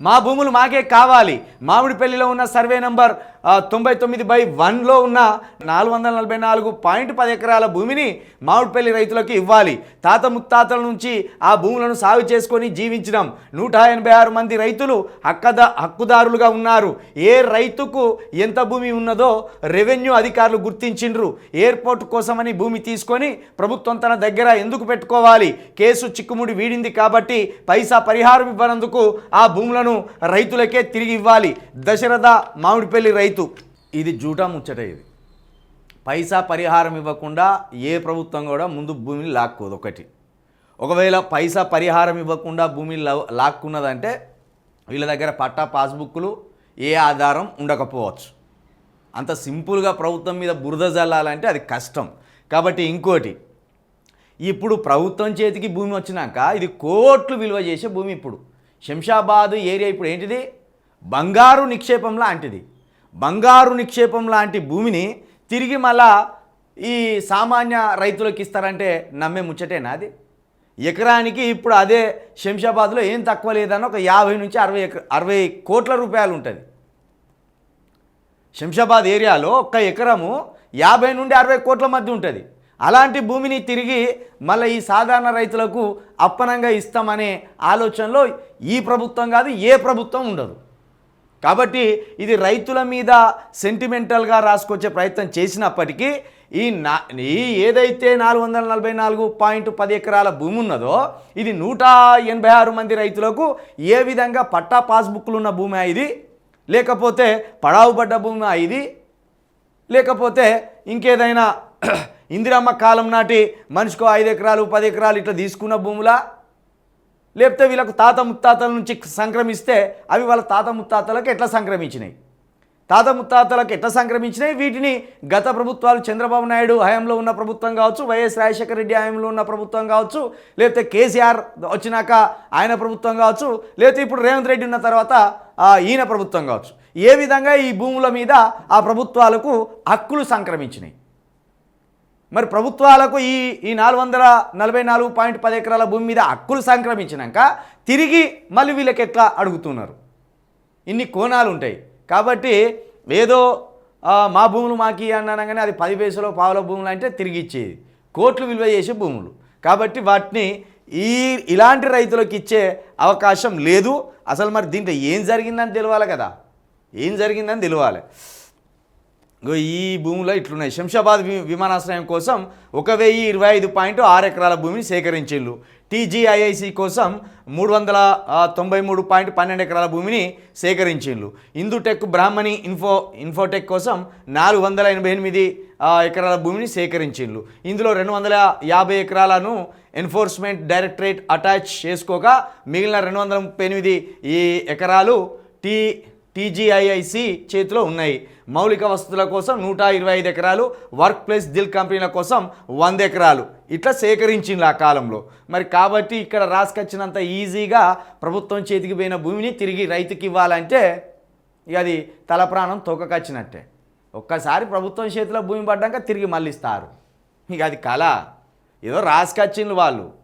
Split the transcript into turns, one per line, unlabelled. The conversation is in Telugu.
మా భూములు మాకే కావాలి. మామిడిపల్లిలో ఉన్న సర్వే నంబర్ తొంభై తొమ్మిది బై వన్లో ఉన్న నాలుగు వందల నలభై నాలుగు పాయింట్ పది ఎకరాల భూమిని మామిడిపల్లి రైతులకు ఇవ్వాలి. తాత ముత్తాతల నుంచి ఆ భూములను సాగు చేసుకొని జీవించడం నూట ఎనభై ఆరు మంది రైతులు హక్కద హక్కుదారులుగా ఉన్నారు. ఏ రైతుకు ఎంత భూమి ఉన్నదో రెవెన్యూ అధికారులు గుర్తించిండ్రు. ఎయిర్పోర్ట్ కోసమని భూమి తీసుకొని ప్రభుత్వం తన దగ్గర ఎందుకు పెట్టుకోవాలి? కేసు చిక్కుముడి వీడింది కాబట్టి పైసా పరిహారం ఇవ్వనందుకు ఆ భూములను రైతులకే తిరిగి ఇవ్వాలి. దశరథ మామిడిపల్లి రైతు. ఇది జూటా ముచ్చట ఇది. పైసా పరిహారం ఇవ్వకుండా ఏ ప్రభుత్వం కూడా ముందు భూమిని లాక్కోదు ఒకటి. ఒకవేళ పైసా పరిహారం ఇవ్వకుండా భూమిని లాక్కున్నదంటే వీళ్ళ దగ్గర పట్టా పాస్బుక్లు ఏ ఆధారం ఉండకపోవచ్చు. అంత సింపుల్గా ప్రభుత్వం మీద బురద జల్లాలంటే అది కష్టం. కాబట్టి ఇంకోటి ఇప్పుడు ప్రభుత్వం చేతికి భూమి వచ్చినాక ఇది కోట్లు విలువ చేసే భూమి ఇప్పుడు. శంషాబాద్ ఏరియా ఇప్పుడు ఏంటిది? బంగారు నిక్షేపం లాంటిది. బంగారు నిక్షేపం లాంటి భూమిని తిరిగి మళ్ళా ఈ సామాన్య రైతులకు ఇస్తారంటే నమ్మే ముచ్చటేనా అది? ఎకరానికి ఇప్పుడు అదే శంషాబాద్లో ఏం తక్కువ లేదని ఒక యాభై నుంచి అరవై ఎక అరవై కోట్ల రూపాయలు ఉంటుంది. శంషాబాద్ ఏరియాలో ఒక్క ఎకరము యాభై నుండి అరవై కోట్ల మధ్య ఉంటుంది. అలాంటి భూమిని తిరిగి మళ్ళీ ఈ సాధారణ రైతులకు అప్పనంగా ఇస్తామనే ఆలోచనలో ఈ ప్రభుత్వం కాదు ఏ ప్రభుత్వం ఉండదు. కాబట్టి ఇది రైతుల మీద సెంటిమెంటల్గా రాసుకొచ్చే ప్రయత్నం చేసినప్పటికీ ఈ నా ఈ ఏదైతే నాలుగు వందల నలభై నాలుగు పాయింట్ పది ఎకరాల భూమి ఉన్నదో ఇది నూట ఎనభై ఆరు మంది రైతులకు ఏ విధంగా పట్టా పాస్బుక్లు ఉన్న భూమి ఇది? లేకపోతే పడావుబడ్డ భూమి ఇది? లేకపోతే ఇంకేదైనా ఇందిరమ్మ కాలం నాటి మనిషికో ఐదు ఎకరాలు పది ఎకరాలు ఇట్లా తీసుకున్న భూములా? లేకపోతే వీళ్ళకు తాత ముత్తాతల నుంచి సంక్రమిస్తే అవి వాళ్ళ తాత ముత్తాతలకు ఎట్లా సంక్రమించినాయి? తాత ముత్తాతలకు ఎట్లా సంక్రమించినాయి? వీటిని గత ప్రభుత్వాలు చంద్రబాబు నాయుడు హయాంలో ఉన్న ప్రభుత్వం కావచ్చు వైఎస్ రాజశేఖర రెడ్డి హయాంలో ఉన్న ప్రభుత్వం కావచ్చు లేకపోతే కేసీఆర్ వచ్చినాక ఆయన ప్రభుత్వం కావచ్చు లేకపోతే ఇప్పుడు రేవంత్ రెడ్డి ఉన్న తర్వాత ఈయన ప్రభుత్వం కావచ్చు. ఏ విధంగా ఈ భూముల మీద ఆ ప్రభుత్వాలకు హక్కులు సంక్రమించినాయి? మరి ప్రభుత్వాలకు ఈ ఈ నాలుగు వందల నలభై నాలుగు పాయింట్ పది ఎకరాల భూమి మీద హక్కులు సంక్రమించినాక తిరిగి మళ్ళీ వీళ్ళకి ఎట్లా అడుగుతున్నారు? ఇన్ని కోణాలు ఉంటాయి. కాబట్టి ఏదో మా భూములు మాకి అన్నానగానే అది పది పైసలో పావుల భూములు అంటే తిరిగి ఇచ్చేది. కోట్లు విలువ చేసే భూములు. కాబట్టి వాటిని ఈ ఇలాంటి రైతులకు ఇచ్చే అవకాశం లేదు. అసలు మరి దీంట్లో ఏం జరిగిందని తెలియాలి కదా? ఏం జరిగిందని తెలియాలి ఈ భూమిలో ఇట్లున్నాయి. శంషాబాద్ విమానాశ్రయం కోసం ఒక వెయ్యి ఇరవై ఐదు పాయింట్ ఆరు ఎకరాల భూమిని సేకరించిళ్ళు టీజీఐఐసి కోసం మూడు వందల తొంభై మూడు పాయింట్ పన్నెండు ఎకరాల భూమిని సేకరించిండ్రు. ఇందుటెక్ బ్రాహ్మణి ఇన్ఫో ఇన్ఫోటెక్ కోసం నాలుగు వందల ఎనభై ఎనిమిది ఎకరాల భూమిని సేకరించిండ్రు. ఇందులో రెండు వందల యాభై ఎకరాలను ఎన్ఫోర్స్మెంట్ డైరెక్టరేట్ అటాచ్ చేసుకోగా మిగిలిన రెండు వందల ముప్పై ఎనిమిది ఈ ఎకరాలు టీ టీజీఐఐసి చేతిలో ఉన్నాయి. మౌలిక వసతుల కోసం నూట ఇరవై ఐదు ఎకరాలు వర్క్ ప్లేస్ దిల్ కంపెనీల కోసం వంద ఎకరాలు. ఇట్లా సేకరించింది ఆ కాలంలో. మరి కాబట్టి ఇక్కడ రాసుకొచ్చినంత ఈజీగా ప్రభుత్వం చేతికి పోయిన భూమిని తిరిగి రైతుకి ఇవ్వాలంటే ఇక అది తల ప్రాణం తోకకొచ్చినట్టే. ఒక్కసారి ప్రభుత్వం చేతిలో భూమి పడ్డాక తిరిగి మళ్ళీ ఇస్తారు. ఇక అది కళ. ఏదో రాసుకొచ్చిండ్రు వాళ్ళు.